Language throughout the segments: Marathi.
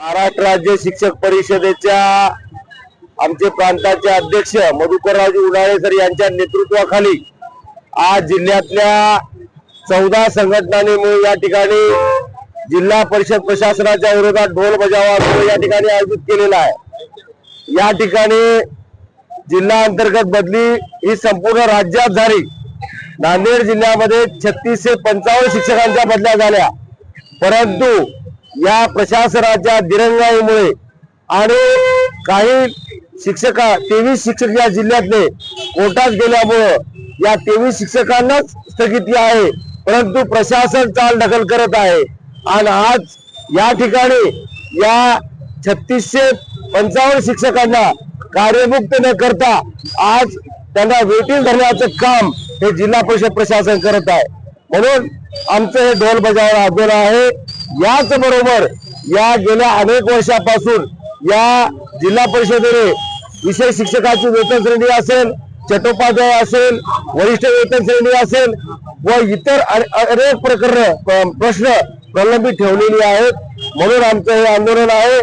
महाराष्ट्र राज्य शिक्षक परिषदेच्या आमचे प्रांताचे अध्यक्ष मधुकररावजी उन्हाळे सर यांच्या नेतृत्वाखाली आज जिल्ह्यातल्या चौदा संघटनांनी मिळून या ठिकाणी जिल्हा परिषद प्रशासनाच्या विरोधात ढोल बजावा या ठिकाणी आयोजित केलेला आहे. या ठिकाणी जिल्हा अंतर्गत बदली ही संपूर्ण राज्यात झाली. नांदेड जिल्ह्यामध्ये छत्तीसशे पंचावन्न शिक्षकांच्या बदल्या झाल्या. परंतु या प्रशासनाच्या दिरंगाईमुळे आणि काही शिक्षका तेवीस शिक्षक या जिल्ह्यातले कोर्टात गेल्यामुळं या तेवीस शिक्षकांनाच स्थगिती आहे. परंतु प्रशासन चाल दखल करत आहे. आणि आज या ठिकाणी या छत्तीसशे पंचावन्न शिक्षकांना कार्यमुक्त न करता आज त्यांना वेटील धरण्याचं काम हे जिल्हा परिषद प्रशासन करत आहे. म्हणून आमचं हे ढोल बजावणं आंदोलन आहे. याच बरोबर या गेल्या अनेक वर्षापासून या जिल्हा परिषदेने विषय शिक्षकाची वेतन श्रेणी असेल चटोपाध्याय असेल वरिष्ठ वेतन श्रेणी असेल व इतर अनेक प्रकरण प- प्रश्न प्रलंबित ठेवलेली आहेत. म्हणून आमचं हे आंदोलन आहे.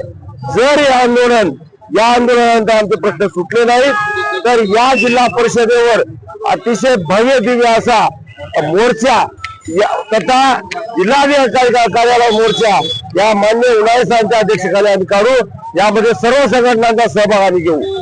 जर हे आंदोलन या आंदोलनानंतर आमचे प्रश्न सुटले नाहीत तर या जिल्हा परिषदेवर अतिशय भव्य दिव्य असा मोर्चा या- तथा जिल्हाधिकारी कार्यालय मोर्चा या मान्य उन्हाळी साहेबांच्या अध्यक्षतेखाली आम्ही काढू यामध्ये सर्व संघटनांचा सहभाग आम्ही घेऊ.